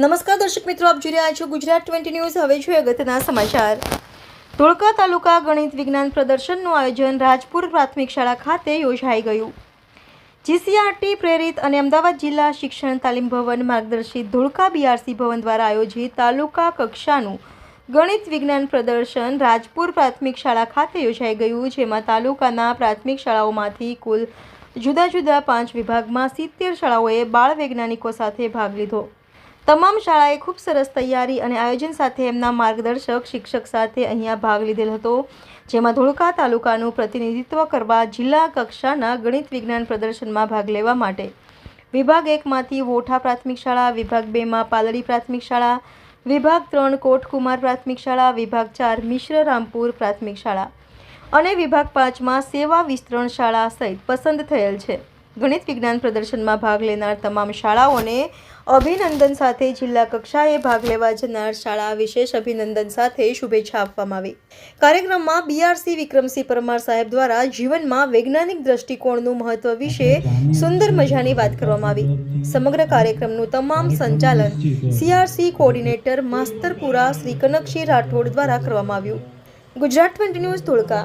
નમસ્કાર દર્શક મિત્રો, આપ જોઈ રહ્યા છો ગુજરાત ટ્વેન્ટી ન્યૂઝ. હવે જોઈએ અગત્યના સમાચાર. ધોળકા તાલુકા ગણિત વિજ્ઞાન પ્રદર્શનનું આયોજન રાજપુર પ્રાથમિક શાળા ખાતે યોજાઈ ગયું. જીસીઆરટી પ્રેરિત અને અમદાવાદ જિલ્લા શિક્ષણ તાલીમ ભવન માર્ગદર્શિત ધોળકા બીઆરસી ભવન દ્વારા આયોજિત તાલુકા કક્ષાનું ગણિત વિજ્ઞાન પ્રદર્શન રાજપુર પ્રાથમિક શાળા ખાતે યોજાઈ ગયું, જેમાં તાલુકાના પ્રાથમિક શાળાઓમાંથી કુલ જુદા જુદા પાંચ વિભાગમાં સિત્તેર શાળાઓએ બાળ વૈજ્ઞાનિકો સાથે ભાગ લીધો. તમામ શાળાએ ખૂબ સરસ તૈયારી અને આયોજન સાથે એમના માર્ગદર્શક, શિક્ષક સાથે અહીંયા ભાગ લીધેલ હતો, જેમાં ધોળકા તાલુકાનું પ્રતિનિધિત્વ કરવા જિલ્લા કક્ષાના ગણિત વિજ્ઞાન પ્રદર્શનમાં ભાગ લેવા માટે. વિભાગ એકમાંથી વોઠા પ્રાથમિક શાળા, વિભાગ બેમાં પાલડી પ્રાથમિક શાળા, વિભાગ ત્રણ કોટકુમાર પ્રાથમિક શાળા, વિભાગ ચાર મિશ્ર રામપુર પ્રાથમિક શાળા અને વિભાગ પાંચમાં સેવા વિસ્તરણ શાળા સહિત પસંદ થયેલ છે. ગણિત વિજ્ઞાન પ્રદર્શનમાં ભાગ લેનાર તમામ શાળાઓને અભિનંદન સાથે જિલ્લા કક્ષાએ ભાગ લેવા જનાર શાળા વિશેષ અભિનંદન સાથે શુભેચ્છા આપવામાં આવી. કાર્યક્રમમાં બીઆરસી વિક્રમસિંહ પરમાર સાહેબ દ્વારા જીવનમાં વૈજ્ઞાનિક દ્રષ્ટિકોણનું મહત્વ વિશે સુંદર મજાની વાત કરવામાં આવી. સમગ્ર કાર્યક્રમનું તમામ સંચાલન સીઆરસી કોઓર્ડિનેટર માસ્તરપુરા શ્રી કનકસિંહ રાઠોડ દ્વારા કરવામાં આવ્યું. Gujarat twenty news Dholka.